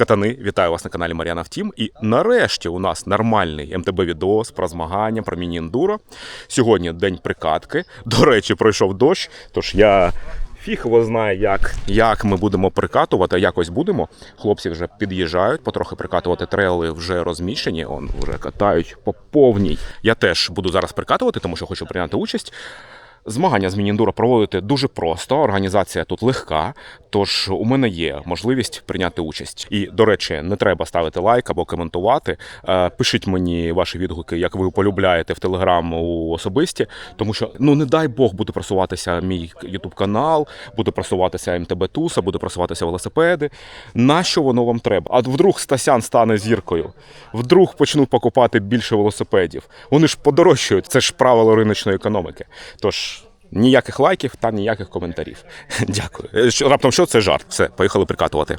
Катани, вітаю вас на каналі Мар'яна Втім. І нарешті у нас нормальний МТБ відос про змагання, про міні-ендуро. Сьогодні день прикатки. До речі, пройшов дощ, тож я. Фіг його знає, як, як ми будемо прикатувати, якось будемо. Хлопці вже під'їжджають, потрохи прикатувати трейли вже розміщені, он вже катають по повній. Я теж буду зараз прикатувати, тому що хочу прийняти участь. Змагання з міні-ендуро проводити дуже просто. Організація тут легка, тож у мене є можливість прийняти участь. І, до речі, не треба ставити лайк або коментувати. Е, Пишіть мені ваші відгуки, як ви полюбляєте в телеграм у особисті, тому що ну не дай Бог буде просуватися мій ютуб канал, буде просуватися МТБ Туса, буде просуватися велосипеди. Нащо воно вам треба? А вдруг Стасян стане зіркою? Вдруг почнуть покупати більше велосипедів? Вони ж подорожчають. Це ж правило риночної економіки. Тож. Ніяких лайків та ніяких коментарів. Дякую. Е, раптом що це жарт? Все, поїхали прикатувати.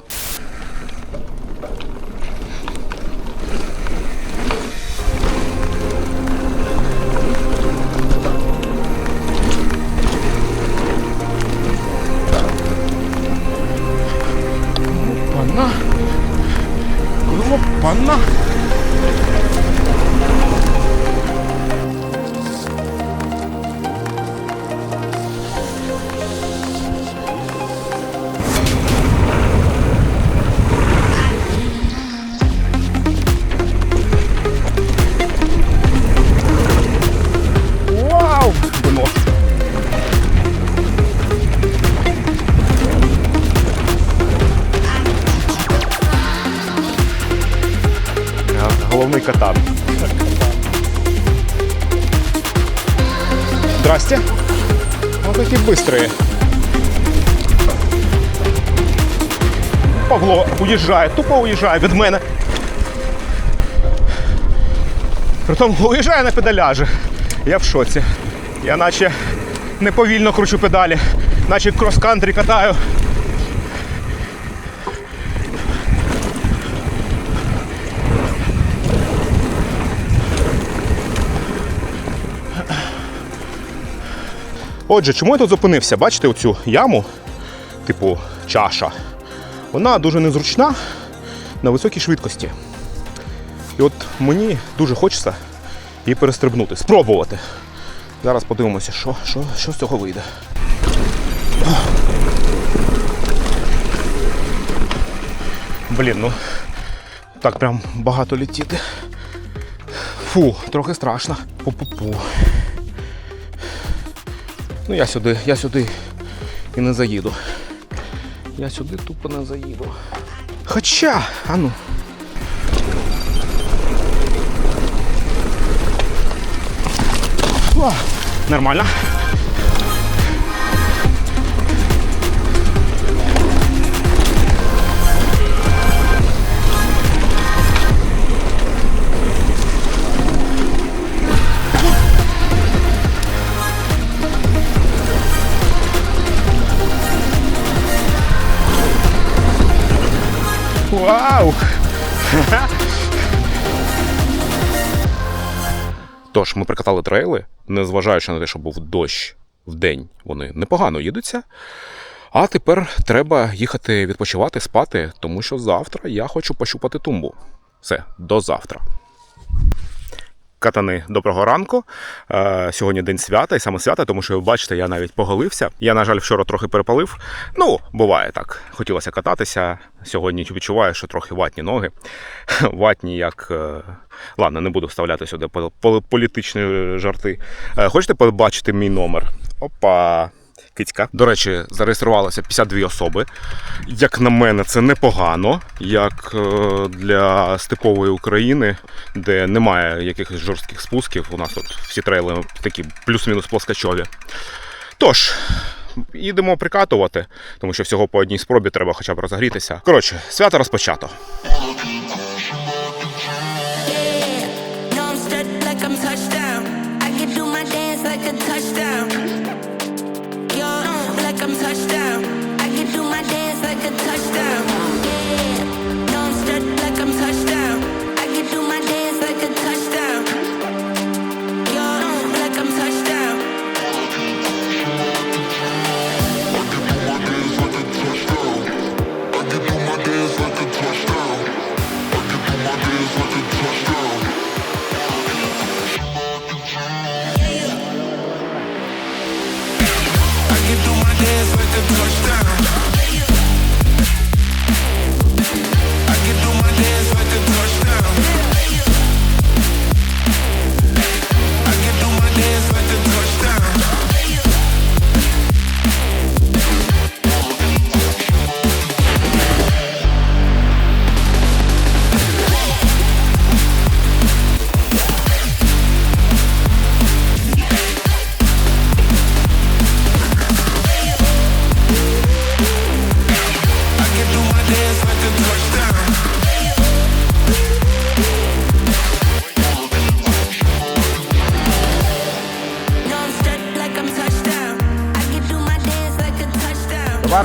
Уїжджає, тупо уїжджає від мене. Притом уїжджає на педаляжі. Я в шоці. Я наче не повільно кручу педалі, наче крос-кантрі катаю. Отже, чому я тут зупинився? Бачите оцю яму, типу чаша. Вона дуже незручна на високій швидкості. І от мені дуже хочеться її перестрибнути, спробувати. Зараз подивимося, що, що, що з цього вийде. Блін, ну так прям багато летіти. Фу, трохи страшно. Пу-пу-пу. Ну я сюди, я сюди і не заїду. Я сюди тупо не заїду. Хоча, а ну. Нормально. Вау! Тож, ми прикатали трейли, незважаючи на те, що був дощ в день, вони непогано їдуться. А тепер треба їхати відпочивати, спати, тому що завтра я хочу пощупати тумбу. Все, до завтра. Катани, доброго ранку. Е, сьогодні день свята, і саме свята, тому що ви бачите, я навіть поголився. Я, на жаль, вчора трохи перепалив. Ну, буває так. Хотілося кататися. Сьогодні відчуваю, що трохи ватні ноги. Ватні, як. е, Ладно, не буду вставляти сюди пол- пол- політичні жарти. Е, Хочете побачити мій номер? Опа. Кицька. До речі, зареєструвалося 52 особи. Як на мене, це непогано, як е, для степової України, де немає якихось жорстких спусків. У нас тут всі трейли такі плюс-мінус плоскочові. Тож, їдемо прикатувати, тому що всього по одній спробі треба хоча б розогрітися. Коротше, свято розпочато.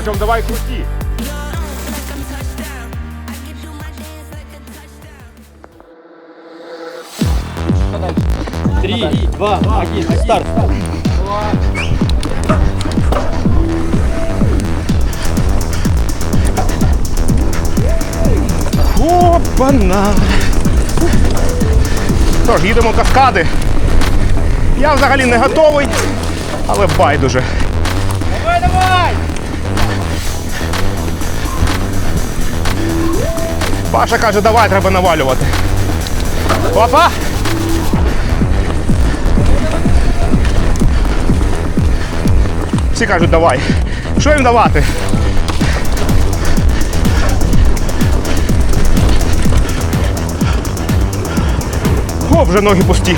Артем, давай крути. Три, два, один, старт. Опана. Тож, їдемо каскади. Я взагалі не готовий, але байдуже. Давай, давай! Паша каже, давай треба навалювати. Опа! Всі кажуть, давай. Що їм давати? О, вже ноги пусті.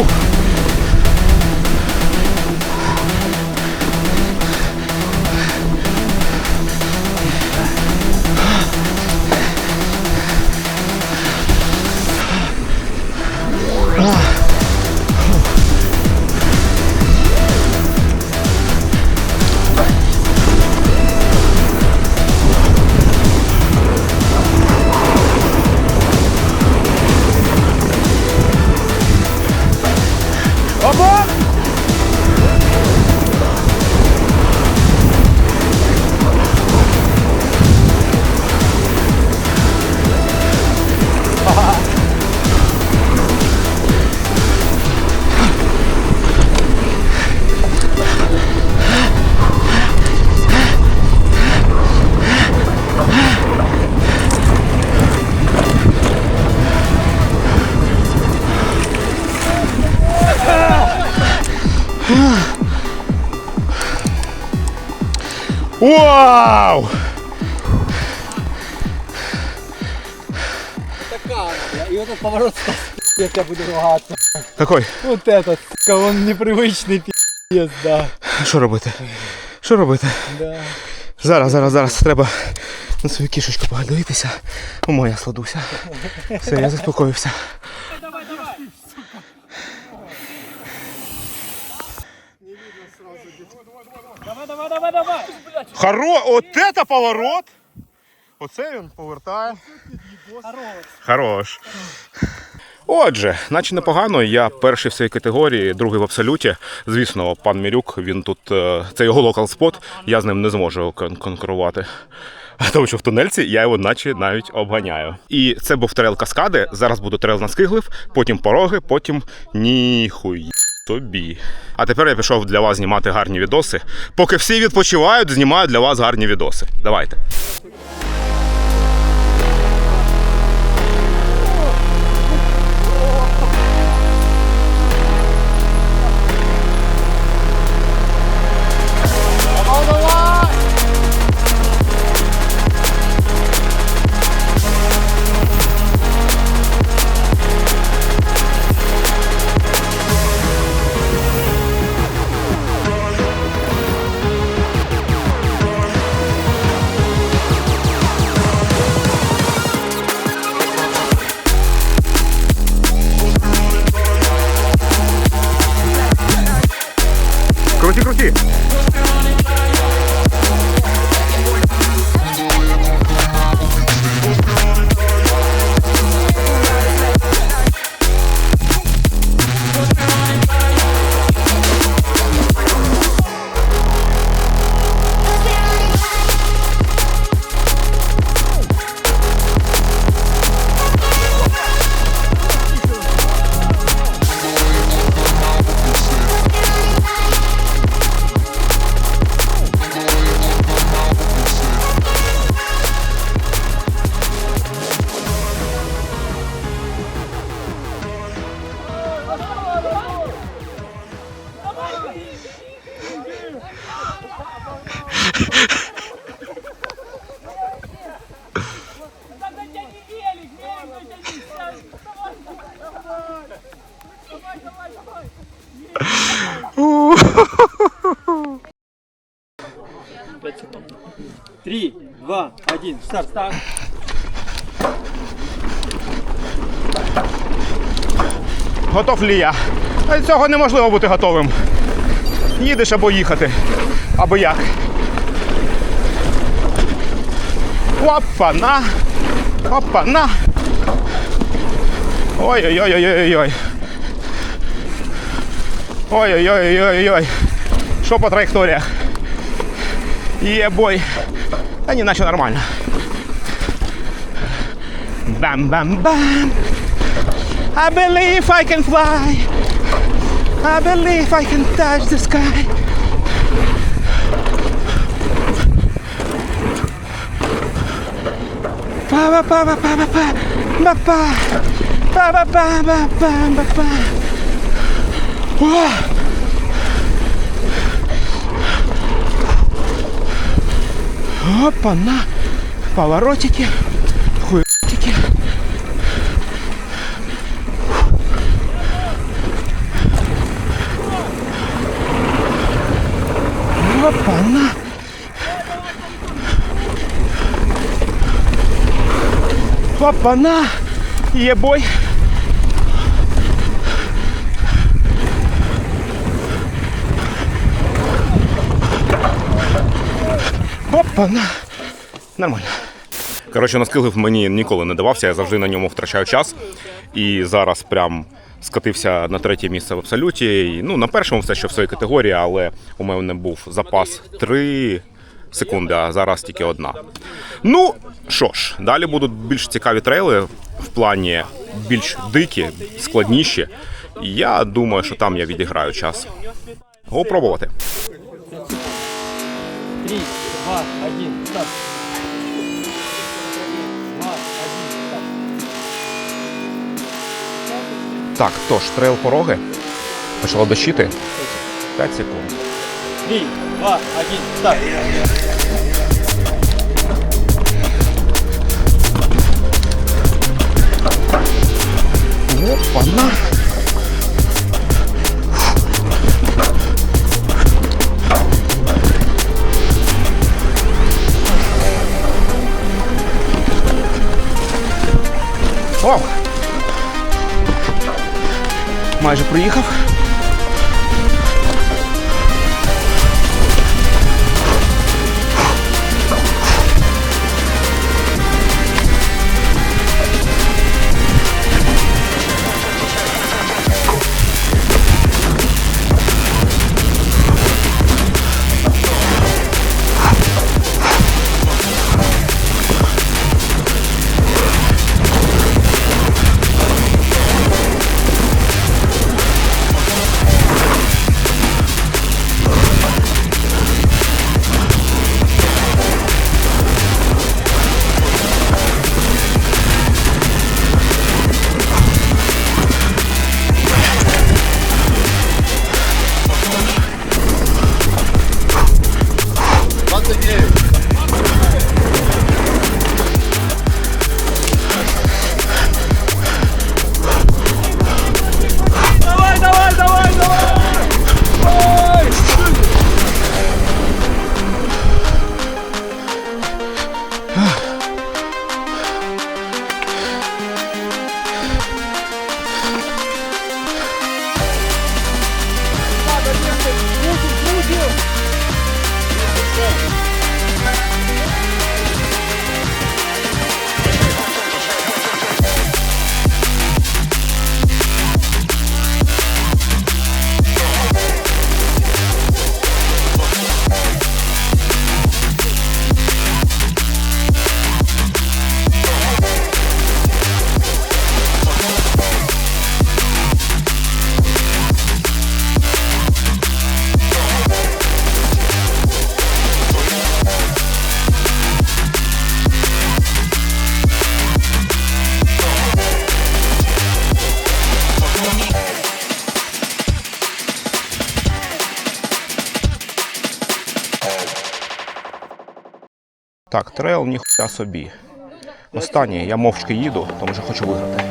Oh. Вау! Така, бля. и этот поворот, я тебя буду ругаться. Какой? Вот этот, сука, он непривычный пиздец, да. Що робити? Що робити? Да. Зараз, зараз, зараз треба на свою кішечку погодитися. О, я сладуся. Все, я заспокоївся. Давай, давай, давай. Хоро, от это поворот! Оце він повертає. Хорош. Отже, наче непогано. Я перший в своїй категорії, другий в абсолюті. Звісно, пан Мірюк, він тут, е, це його локал спот, я з ним не зможу кон- конкурувати. Тому що в тунельці я його наче навіть обганяю. І це був трейл каскади. Зараз буде трейл на скиглив, потім пороги, потім ніхуй. Тобі. А тепер я пішов для вас знімати гарні відоси. Поки всі відпочивають, знімаю для вас гарні відоси. Давайте. Старт. Старт. Готов лі я? Цього неможливо бути готовим. Їдеш або їхати. Або як. Опа-на! Опа-на! Ой-ой-ой-ой-ой-ой. Ой-ой-ой-ой-ой. Що по траєкторіях? Є бой. Та ні, наче нормально. Бам-бам-бам. I believe I can fly. I believe I can touch the sky. Па па па па па па па па па па па па па па па па Опа, на. Поворотики. Хуетики. Опа, на. Опа, на. Ебой. Опа-на! Нормально. Коротше, наскилив мені ніколи не давався, я завжди на ньому втрачаю час. І зараз прям скатився на третє місце в абсолюті. І, ну, на першому все ще в своїй категорії, але у мене був запас 3 секунди, а зараз тільки одна. Ну що ж, далі будуть більш цікаві трейли в плані більш дикі, складніші. Я думаю, що там я відіграю час. Го пробувати. Три, Два, один, старт. Так, то ж, трейл пороги. Почало дощити. 5 секунд. 3, 2, 1, так. Опа, на. Оп! Майже проїхав. Так, трейл ніхуя собі. Останнє, я мовчки їду, тому що хочу виграти.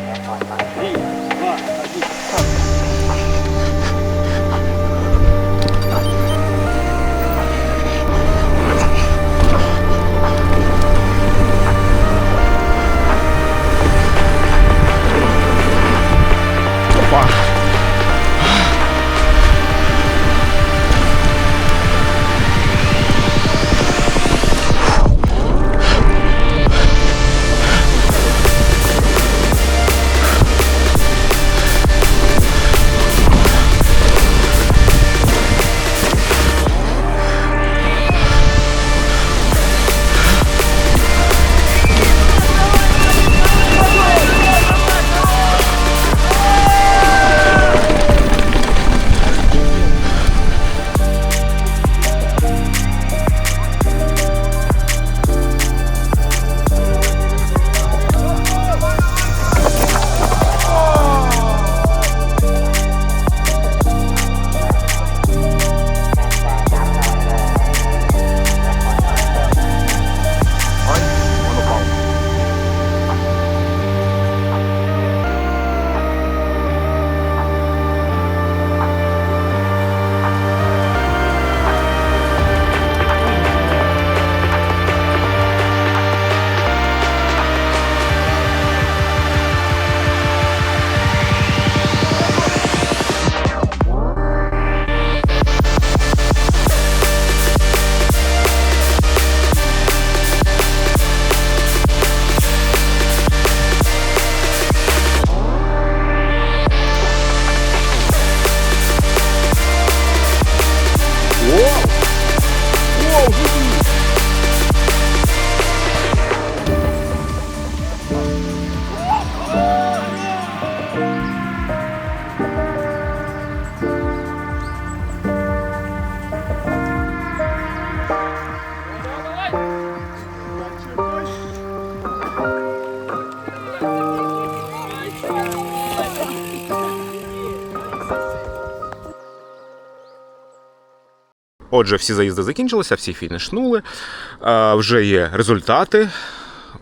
Отже, всі заїзди закінчилися, всі фінішнули. Вже є результати.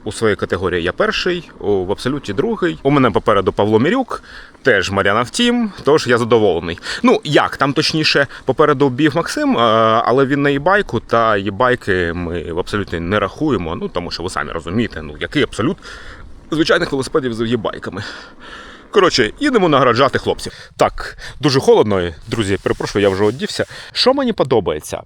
У своїй категорії я перший, в абсолюті другий. У мене попереду Павло Мірюк, теж Мар'яна Втім, тож я задоволений. Ну як, там точніше попереду біг Максим, але він на і-байку, та і-байки ми в абсолюті не рахуємо. Ну тому що ви самі розумієте, ну який абсолют звичайних велосипедів з є-байками. Коротше, їдемо награджати хлопців. Так, дуже холодно, друзі, перепрошую, я вже одівся. Що мені подобається?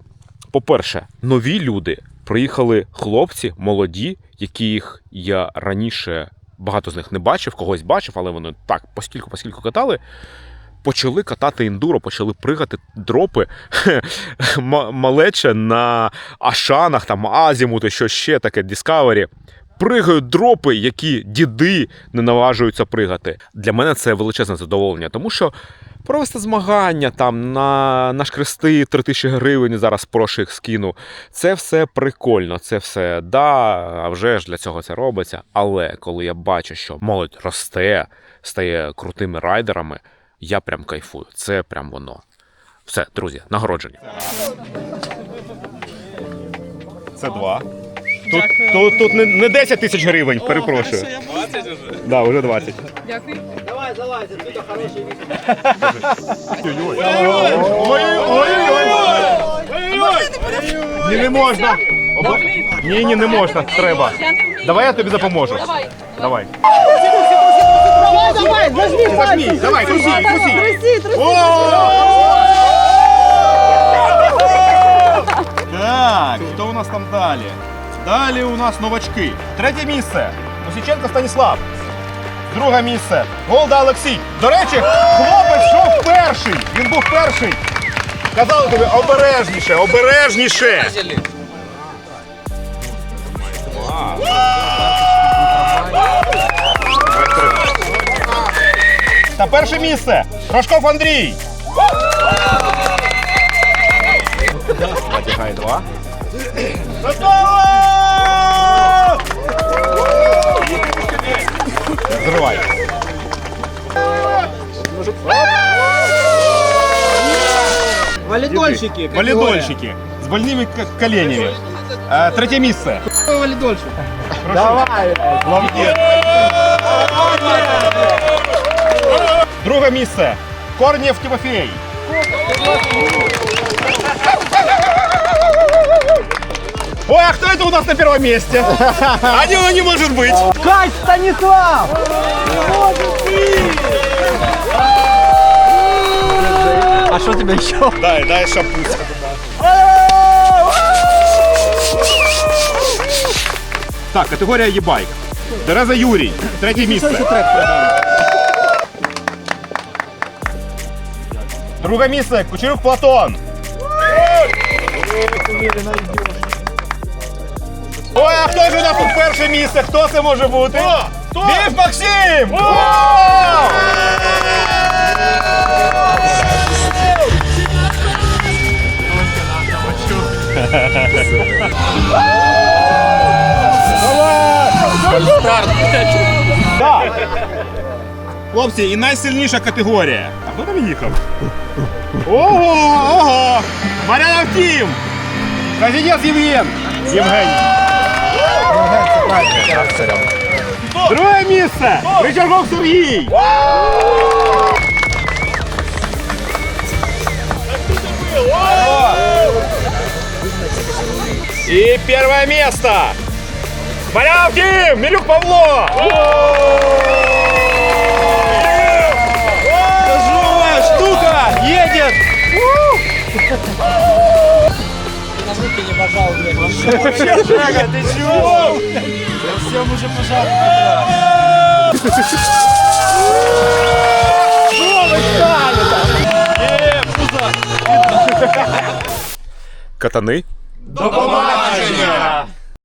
По-перше, нові люди. Приїхали хлопці, молоді, яких я раніше багато з них не бачив, когось бачив, але вони так постільки постільки катали. Почали катати індуро, почали пригати дропи малече на ашанах, там азімути, що ще таке, Discovery. Пригають дропи, які діди не наважуються пригати. Для мене це величезне задоволення, тому що провести змагання там на, на шкрести 3000 гривень, зараз прошу їх скину. Це все прикольно, це все да, а вже ж для цього це робиться. Але коли я бачу, що молодь росте, стає крутими райдерами, я прям кайфую. Це прям воно. Все, друзі, нагородження. Це два. Тут, тут, тут не, не 10 тисяч гривень, перепрошую. 20 вже? Да, вже 20. Ні, не можна. Ні, ні, не можна. Треба. Давай я тобі допоможу. Давай. Давай. Давай, давай, возьми Возьми, давай, трусі, трусі. Тряси, тряси. Так, хто у нас там далі? Далі у нас новачки. Третє місце. Мусіченко Станіслав. Друге місце. Голда Олексій. До речі, хлопець йшов перший. Він був перший. Казали тобі обережніше, обережніше. Та перше місце. Рожков Андрій. Натягай два. Готово! Зривай. Валидольщики. Валидольщики з больними к- коленями. Е, Третє місце. Валидольщик. Давай. Друге місце. Корнєв Тимофій. Ой, а кто это у нас на первом месте? А не, не может быть. Кать Станислав! А что тебе еще? Дай, дай шапусь. Так, категорія є-байк. Тереза Юрій, третє місце. Друге місце, Кучерюк Платон. Ой, а хто ж у нас тут перше місце? Хто це може бути? Біф Максим! Хлопці, і найсильніша категорія. А хто там їхав? Ого, ого! Мар'яна Втім! Казінець Євген! Євгеній. Друге місце! Ричарков Сергій! И первое место! Тим! Милюк Павло! Тяжелая штука! Едет! На руки не пожал, блядь. Вообще, ты чего? Я всем уже пожал. Катани. До побачення!